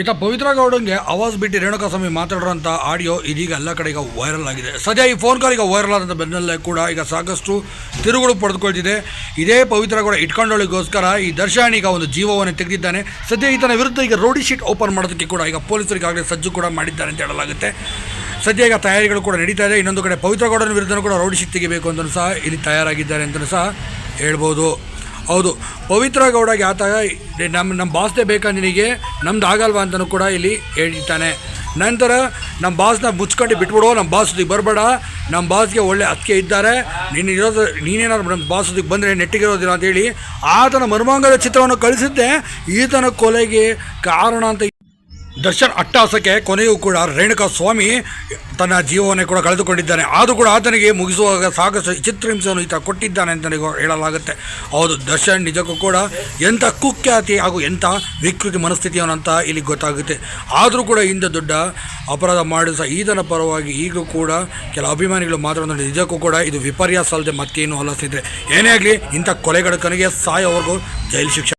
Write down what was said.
ಇತ್ತ ಪವಿತ್ರ ಗೌಡಂಗೆ ಆವಾಜ್ ಬಿಟ್ಟು ರೇಣುಕಾಸ್ವಾಮಿ ಮಾತಾಡಿರೋಂಥ ಆಡಿಯೋ ಇದೀಗ ಎಲ್ಲ ಕಡೆ ಈಗ ವೈರಲ್ ಆಗಿದೆ. ಸದ್ಯ ಈ ಫೋನ್ ಕಾಲ್ ಈಗ ವೈರಲ್ ಆದಂಥ ಬೆನ್ನಲ್ಲೇ ಕೂಡ ಈಗ ಸಾಕಷ್ಟು ತಿರುಗಳು ಪಡೆದುಕೊಳ್ತಿದೆ. ಇದೇ ಪವಿತ್ರ ಗೌಡ ಇಟ್ಕೊಂಡೋಳಿಗೋಸ್ಕರ ಈ ದರ್ಶನ್ ಈಗ ಒಂದು ಜೀವವನ್ನು ತೆಗೆದಿದ್ದಾನೆ. ಸದ್ಯ ಈತನ ವಿರುದ್ಧ ಈಗ ರೋಡಿ ಶೀಟ್ ಓಪನ್ ಮಾಡೋದಕ್ಕೆ ಕೂಡ ಈಗ ಪೊಲೀಸರಿಗಾಗಲೇ ಸಜ್ಜು ಕೂಡ ಮಾಡಿದ್ದಾರೆ ಅಂತ ಹೇಳಲಾಗುತ್ತೆ. ಸದ್ಯ ಈಗ ತಯಾರಿಗಳು ಕೂಡ ನಡೀತಾ ಇದೆ. ಇನ್ನೊಂದು ಕಡೆ ಪವಿತ್ರ ಗೌಡನ ವಿರುದ್ಧನೂ ಕೂಡ ರೋಡಿ ಶೀಟ್ ತೆಗಿಬೇಕು ಅಂತಲೂ ಸಹ ಇಲ್ಲಿ ತಯಾರಾಗಿದ್ದಾರೆ ಅಂತಲೂ ಸಹ ಹೇಳ್ಬೋದು. ಹೌದು. ಪವಿತ್ರ ಗೌಡಗೆ ಆತ ನಮ್ಮ ನಮ್ಮ ಬಾಸ್ದೇ ಬೇಕಾ ನಿನಗೆ? ನಮ್ದು ಆಗಲ್ವಾ ಅಂತಲೂ ಕೂಡ ಇಲ್ಲಿ ಹೇಳ್ತಾನೆ. ನಂತರ ನಮ್ಮ ಬಾಸ್ನ ಮುಚ್ಕೊಂಡು ಬಿಟ್ಬಿಡೋ ನಮ್ಮ ಬಾಸುದಿಗೆ ಬರಬೇಡ. ನಮ್ಮ ಬಾಸ್ಗೆ ಒಳ್ಳೆ ಅತ್ತಿಗೆ ಇದ್ದಾರೆ. ನೀನು ಇರೋದು, ನೀನೇನಾದ್ರು ನಮ್ಮ ಬಾಸುದಿಗೆ ಬಂದರೆ ನೆಟ್ಟಿಗಿರೋದಿಲ್ಲ ಅಂತೇಳಿ ಆತನ ಮರ್ಮಾಂಗದ ಚಿತ್ರವನ್ನು ಕಳಿಸಿದ್ದೆ. ಈತನ ಕೊಲೆಗೆ ಕಾರಣ ಅಂತ ದರ್ಶನ್ ಅಟ್ಟಾಸಕ್ಕೆ ಕೊನೆಯೂ ಕೂಡ ರೇಣುಕಾ ಸ್ವಾಮಿ ತನ್ನ ಜೀವವನ್ನು ಕೂಡ ಕಳೆದುಕೊಂಡಿದ್ದಾನೆ. ಆದರೂ ಕೂಡ ಆತನಿಗೆ ಮುಗಿಸುವಾಗ ಸಾಕಷ್ಟು ಚಿತ್ರಹಿಂಸೆಯನ್ನು ಈತ ಕೊಟ್ಟಿದ್ದಾನೆ ಅಂತ ಹೇಳಲಾಗುತ್ತೆ. ಹೌದು, ದರ್ಶನ್ ನಿಜಕ್ಕೂ ಕೂಡ ಎಂಥ ಕುಖ್ಯಾತಿ ಹಾಗೂ ಎಂಥ ವಿಕೃತಿ ಮನಸ್ಥಿತಿಯವನು ಅಂತ ಇಲ್ಲಿ ಗೊತ್ತಾಗುತ್ತೆ. ಆದರೂ ಕೂಡ ಇಂದ ದೊಡ್ಡ ಅಪರಾಧ ಮಾಡಿದ ಈತನ ಪರವಾಗಿ ಈಗಲೂ ಕೂಡ ಕೆಲ ಅಭಿಮಾನಿಗಳು ಮಾತಾಡೋದು ನಿಜಕ್ಕೂ ಕೂಡ ಇದು ವಿಪರ್ಯಾಸ ಅಲ್ಲದೆ ಮತ್ತೇನು ಅಲ್ಲ ಏನೇ ಆಗಲಿ ಇಂಥ ಕೊಲೆಗಡಕನಿಗೆ ಸಾಯೋವರೆಗೂ ಜೈಲು ಶಿಕ್ಷೆ